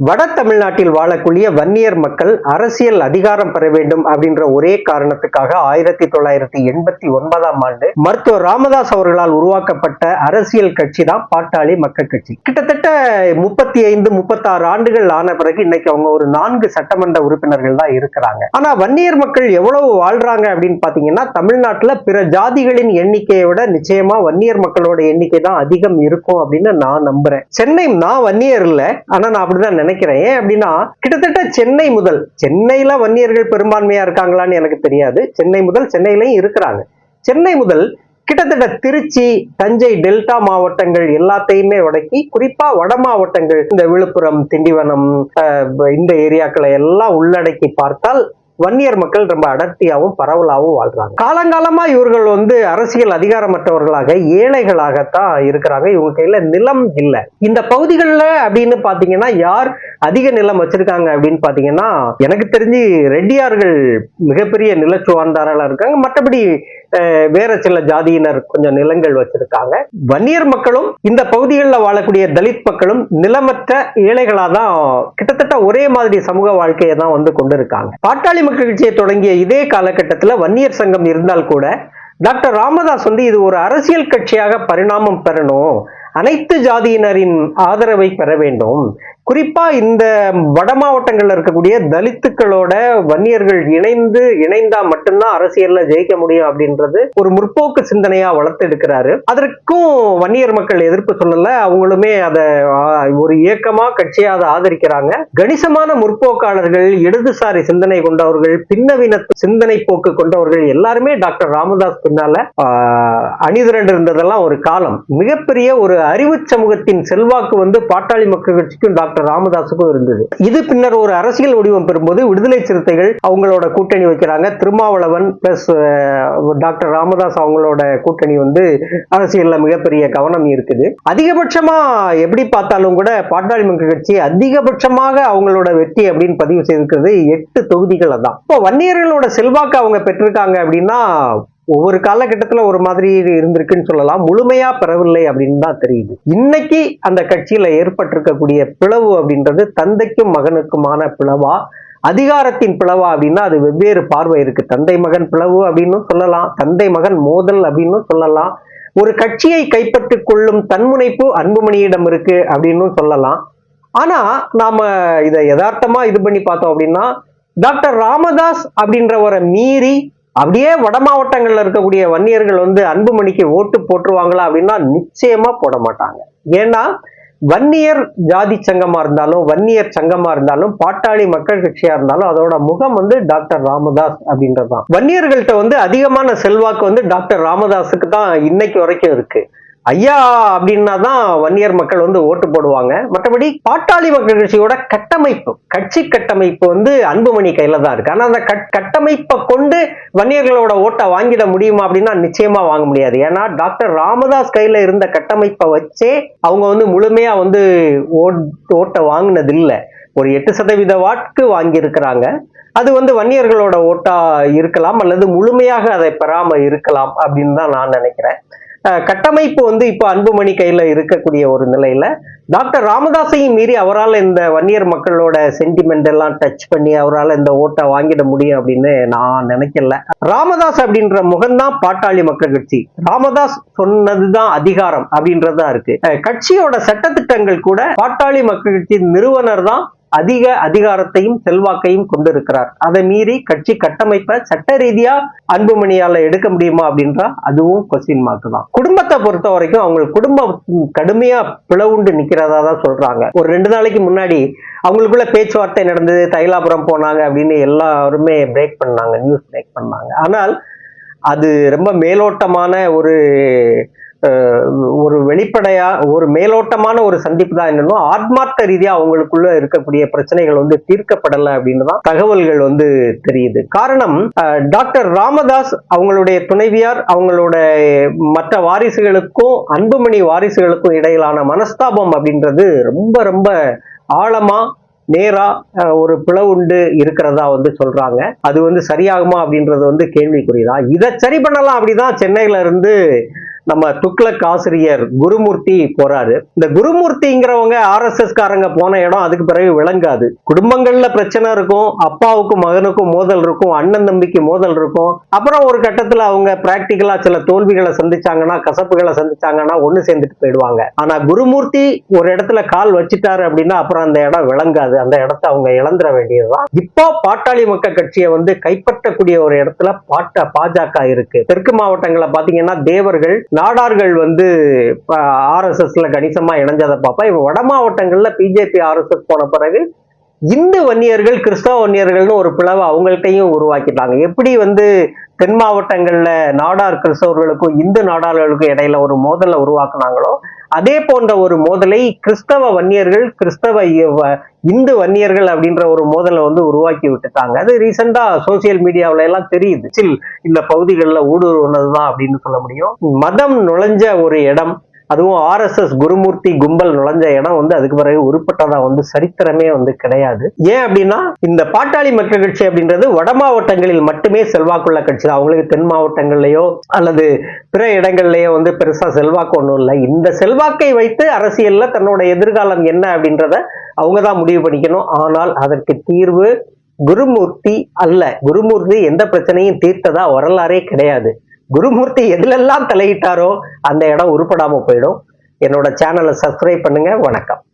வட தமிழ்நாட்டில் வாழக்கூடிய வன்னியர் மக்கள் அரசியல் அதிகாரம் பெற வேண்டும் அப்படின்ற ஒரே காரணத்துக்காக ஆயிரத்தி தொள்ளாயிரத்தி எண்பத்தி ஒன்பதாம் ஆண்டு மருத்துவர் ராமதாஸ் அவர்களால் உருவாக்கப்பட்ட அரசியல் கட்சி தான் பாட்டாளி மக்கள் கட்சி. கிட்டத்தட்ட முப்பத்தி ஐந்து முப்பத்தாறு ஆண்டுகள் ஆன பிறகு இன்னைக்கு அவங்க ஒரு நான்கு சட்டமன்ற உறுப்பினர்கள் தான் இருக்கிறாங்க. ஆனா வன்னியர் மக்கள் எவ்வளவு வாழ்றாங்க அப்படின்னு பாத்தீங்கன்னா தமிழ்நாட்டுல பிற ஜாதிகளின் எண்ணிக்கையை விட நிச்சயமா வன்னியர் மக்களோட எண்ணிக்கை தான் அதிகம் இருக்கும் அப்படின்னு நான் நம்புறேன். சென்னை நான் வன்னியர் இல்ல ஆனா நான் அப்படிதான் நினைக்கிறேன். ஏன் அப்படின்னா கிட்டத்தட்ட சென்னை முதல் சென்னையில வன்னியர்கள் பெரும்பான்மையா இருக்காங்களான்னு எனக்கு தெரியாது. சென்னை முதல் சென்னையிலையும் இருக்கிறாங்க. சென்னை முதல் கிட்டத்தட்ட திருச்சி தஞ்சை டெல்டா மாவட்டங்கள் எல்லாத்தையுமே உடக்கி குறிப்பா வட மாவட்டங்கள் இந்த விழுப்புரம் திண்டிவனம் இந்த ஏரியாக்களை எல்லாம் உள்ளடக்கி பார்த்தால் வன்னியர் மக்கள் ரொம்ப அடர்த்தியாகவும் பரவலாகவும் வாழ்றாங்க. காலங்காலமா இவர்கள் வந்து அரசியல் அதிகாரமற்றவர்களாக ஏழைகளாகத்தான் இருக்கிறாங்க. இவங்க கையில நிலம் இல்லை. இந்த பகுதிகளில் அப்படின்னு பாத்தீங்கன்னா யார் அதிக நிலம் வச்சிருக்காங்க அப்படின்னு பாத்தீங்கன்னா எனக்கு தெரிஞ்சு ரெட்டியார்கள் மிகப்பெரிய நிலச்சுவார்ந்தாரர்களா இருக்காங்க. மற்றபடி வேற சில ஜாதியினர் கொஞ்சம் நிலங்கள் வச்சிருக்காங்க. வன்னியர் மக்களும் இந்த பகுதிகளில் வாழக்கூடிய தலித் மக்களும் நிலமற்ற ஏழைகளாக தான் கிட்டத்தட்ட ஒரே மாதிரி சமூக வாழ்க்கையை தான் வந்து கொண்டிருக்காங்க. பாட்டாளி மக்கள் கட்சியை தொடங்கிய இதே காலகட்டத்தில் வன்னியர் சங்கம் இருந்தால் கூட டாக்டர் ராமதாஸ் வந்து இது ஒரு அரசியல் கட்சியாக பரிணாமம் பெறணும். அனைத்து ஜாதியினரின் ஆதரவை பெற வேண்டும். குறிப்பா இந்த வட மாவட்டங்கள்ல இருக்கக்கூடிய தலித்துக்களோட வன்னியர்கள் இணைந்து இணைந்தா மட்டும்தான் அரசியல்ல ஜெயிக்க முடியும் அப்படின்றது ஒரு முற்போக்கு சிந்தனையா வளர்த்தெடுக்கிறாரு அதற்கும் வன்னியர் மக்கள் எதிர்ப்பு சொல்லல அவங்களுமே அதை ஒரு இயக்கமா கட்சியா அதை ஆதரிக்கிறாங்க. கணிசமான முற்போக்காளர்கள் இடதுசாரி சிந்தனை கொண்டவர்கள் பின்னவீன சிந்தனை போக்கு கொண்டவர்கள் எல்லாருமே டாக்டர் ராமதாஸ் பின்னால அணிதிரண்டு இருந்ததெல்லாம் ஒரு காலம். மிகப்பெரிய ஒரு அறிவு சமூகத்தின் செல்வாக்கு வந்து பாட்டாளி மக்கள் கட்சிக்கும் டாக்டர் ராமதாஸுக்கும் இருந்தது. இது பின்னர் ஒரு அரசியல் வடிவம் பெறும்போது விடுதலை சிறுத்தைகள் அவங்களோட கூட்டணி வைக்கிறாங்க. திருமாவளவன் பிளஸ் டாக்டர் ராமதாஸ் அவங்களோட கூட்டணி வந்து அரசியல்ல மிகப்பெரிய கவனம் இருக்குது அதிகபட்சமா எப்படி பார்த்தாலும் கூட பாட்டாளி மக்கள் கட்சி அதிகபட்சமாக அவங்களோட வெற்றி அப்படின்னு பதிவு செய்திருக்கிறது எட்டு தொகுதிகள் தான் இப்போ வன்னியர்களோட செல்வாக்கு அவங்க பெற்றிருக்காங்க அப்படின்னா ஒவ்வொரு காலகட்டத்தில் ஒரு மாதிரி இருந்திருக்குன்னு சொல்லலாம். முழுமையா பெறவில்லை அப்படின்னு தான் தெரியுது. இன்னைக்கு அந்த கட்சியில ஏற்பட்டிருக்கக்கூடிய பிளவு அப்படின்றது தந்தைக்கும் மகனுக்குமான பிளவா? அதிகாரத்தின் பிளவா அப்படின்னா அது வெவ்வேறு பார்வை இருக்கு. தந்தை மகன் பிளவு அப்படின்னு சொல்லலாம். தந்தை மகன் மோதல் அப்படின்னு சொல்லலாம். ஒரு கட்சியை கைப்பற்றிக் கொள்ளும் தன்முனைப்பு அன்புமணியிடம் இருக்கு அப்படின்னு சொல்லலாம். ஆனா நாம இதை யதார்த்தமா இது பண்ணி பார்த்தோம் அப்படின்னா டாக்டர் ராமதாஸ் அப்படின்றவரை மீறி அப்படியே வட மாவட்டங்களில் இருக்கக்கூடிய வன்னியர்கள் வந்து அன்புமணிக்கு ஓட்டு போட்டுருவாங்களா அப்படின்னா நிச்சயமா போட மாட்டாங்க. ஏன்னா வன்னியர் ஜாதி சங்கமா இருந்தாலும் வன்னியர் சங்கமா இருந்தாலும் பாட்டாளி மக்கள் கட்சியா இருந்தாலும் அதோட முகம் வந்து டாக்டர் ராமதாஸ் அப்படின்றதுதான். வன்னியர்கள்ட்ட வந்து அதிகமான செல்வாக்கு வந்து டாக்டர் ராமதாஸுக்கு தான் இன்னைக்கு வரைக்கும் இருக்கு. ஐயா அப்படின்னா தான் வன்னியர் மக்கள் வந்து ஓட்டு போடுவாங்க. மற்றபடி பாட்டாளி மக்கள் கட்சியோட கட்டமைப்பு கட்சி கட்டமைப்பு வந்து அன்புமணி கையில தான் இருக்கு. ஆனா அந்த கட்- கட்டமைப்பை கொண்டு வன்னியர்களோட ஓட்டை வாங்கிட முடியுமா அப்படின்னா நிச்சயமா வாங்க முடியாது. ஏன்னா டாக்டர் ராமதாஸ் கையில இருந்த கட்டமைப்பை வச்சே அவங்க வந்து முழுமையா வந்து ஓட் ஓட்டை வாங்கினது இல்லை ஒரு எட்டு சதவீத வாட்க்கு வாங்கியிருக்கிறாங்க. அது வந்து வன்னியர்களோட ஓட்டா இருக்கலாம் அல்லது முழுமையாக அதை பெறாம இருக்கலாம் அப்படின்னு தான் நான் நினைக்கிறேன். கட்டமைப்பு வந்து இப்போ அன்புமணி கையில இருக்கக்கூடிய ஒரு நிலையில டாக்டர் ராமதாஸையும் மீறி அவரால் இந்த வன்னியர் மக்களோட சென்டிமெண்ட் எல்லாம் டச் பண்ணி அவரால் இந்த ஓட்டை வாங்கிட முடியும் அப்படின்னு நான் நினைக்கல. ராமதாஸ் அப்படின்ற முகம்தான் பாட்டாளி மக்கள் கட்சி. ராமதாஸ் சொன்னதுதான் அதிகாரம் அப்படின்றதா இருக்கு. கட்சியோட சட்டத்திட்டங்கள் கூட பாட்டாளி மக்கள் கட்சி நிறுவனர் தான் அதிக அதிகாரத்தையும் செல்வாக்கையும் கொண்டிருக்கிறார். அதை மீறி கட்சி கட்டமைப்பை சட்ட ரீதியா அன்புமணியால எடுக்க முடியுமா அப்படின்றா அதுவும் கொஸ்டின் மார்க் தான். குடும்பத்தை பொறுத்த வரைக்கும் அவங்க குடும்பம் கடுமையா பிளவுண்டு நிக்கிறதா தான் சொல்றாங்க. ஒரு ரெண்டு நாளைக்கு முன்னாடி அவங்களுக்குள்ள பேச்சுவார்த்தை நடந்தது தைலாபுரம் போனாங்க அப்படின்னு எல்லாருமே பிரேக் பண்ணாங்க நியூஸ் பிரேக் பண்ணாங்க. ஆனால் அது ரொம்ப மேலோட்டமான ஒரு ஒரு வெளிப்படையா ஒரு மேலோட்டமான ஒரு சந்திப்பு தான் என்னன்னா ஆத்மார்த்த ரீதியா அவங்களுக்குள்ள இருக்கக்கூடிய பிரச்சனைகள் வந்து தீர்க்கப்படலை அப்படின்னு தான் தகவல்கள் வந்து தெரியுது. காரணம் டாக்டர் ராமதாஸ் அவங்களுடைய துணைவியார் அவங்களோட மற்ற வாரிசுகளுக்கும் அன்புமணி வாரிசுகளுக்கும் இடையிலான மனஸ்தாபம் அப்படின்றது ரொம்ப ரொம்ப ஆழமா நேரா ஒரு பிளவுண்டு இருக்கிறதா வந்து சொல்றாங்க. அது வந்து சரியாகுமா அப்படின்றது வந்து கேள்விக்குறிதான். இதை சரி பண்ணலாம் அப்படிதான் சென்னையில இருந்து நம்ம துக்ளக் ஆசிரியர் குருமூர்த்தி போறாரு. இந்த குருமூர்த்திங்கிறவங்க ஆர்எஸ்எஸ் காரங்க போன இடம் அதுக்கு பிறகு விளங்காது. குடும்பங்கள்ல பிரச்சனை இருக்கும் அப்பாவுக்கும் மகனுக்கும் மோதல் இருக்கும் அண்ணன் தம்பிக்கு மோதல் இருக்கும். அப்புறம் ஒரு கட்டத்துல அவங்க பிராக்டிக்கலா சில தோல்விகளை சந்திச்சாங்கன்னா கசப்புகளை சந்திச்சாங்கன்னா ஒண்ணு சேர்ந்துட்டு போயிடுவாங்க. ஆனா குருமூர்த்தி ஒரு இடத்துல கால் வச்சுட்டாரு அப்படின்னா அப்புறம் அந்த இடம் விளங்காது. அந்த இடத்த அவங்க இழந்துட வேண்டியதுதான். இப்போ பாட்டாளி மக்கள் கட்சியை வந்து கைப்பற்றக்கூடிய ஒரு இடத்துல பாட்ட பாஜக இருக்கு. தெற்கு மாவட்டங்களை பாத்தீங்கன்னா தேவர்கள் நாடார்கள் வந்து ஆர்எஸ்எஸ்ல கணிசமா இணைஞ்சதை பார்ப்போம். இப்போ வட மாவட்டங்கள்ல பிஜேபி ஆர்எஸ்எஸ் போன பிறகு இந்து வன்னியர்கள் கிறிஸ்தவ வன்னியர்கள்னு ஒரு பிளவை அவங்கள்ட்டையும் உருவாக்கிட்டாங்க. எப்படி வந்து தென் மாவட்டங்கள்ல நாடார் கிறிஸ்தவர்களுக்கும் இந்து நாடார்களுக்கும் இடையில ஒரு மோதலை உருவாக்குனாங்களோ அதே போன்ற ஒரு மோதலை கிறிஸ்தவ வன்னியர்கள் கிறிஸ்தவ இந்து வன்னியர்கள் அப்படின்ற ஒரு மோதலை வந்து உருவாக்கி விட்டுட்டாங்க. அது ரீசெண்டா சோசியல் மீடியாவில எல்லாம் தெரியுது. சில் இந்த பகுதிகளில் ஊடுருவனதுதான் அப்படின்னு சொல்ல முடியும். மதம் நுழைஞ்ச ஒரு இடம் அதுவும் ஆர்எஸ்எஸ் குருமூர்த்தி கும்பல் நுழைஞ்ச இடம் வந்து அதுக்கு பிறகு உருப்பட்டதா வந்து சரித்திரமே வந்து கிடையாது. ஏன் அப்படின்னா இந்த பாட்டாளி மக்கள் கட்சி அப்படின்றது வட மாவட்டங்களில் மட்டுமே செல்வாக்குள்ள கட்சி தான். அவங்களுக்கு தென் மாவட்டங்கள்லயோ அல்லது பிற இடங்கள்லயோ வந்து பெருசா செல்வாக்கு ஒன்றும் இல்லை. இந்த செல்வாக்கை வைத்து அரசியல்ல தன்னோட எதிர்காலம் என்ன அப்படின்றத அவங்க தான் முடிவு பண்ணிக்கணும். ஆனால் அதற்கு தீர்வு குருமூர்த்தி அல்ல. குருமூர்த்தி எந்த பிரச்சனையும் தீர்த்ததா வரலாறே கிடையாது. குருமூர்த்தி எதுலெல்லாம் தலையிட்டாரோ அந்த இடம் உருப்படாம போயிடும். என்னோட சேனலை சப்ஸ்கிரைப் பண்ணுங்க. வணக்கம்.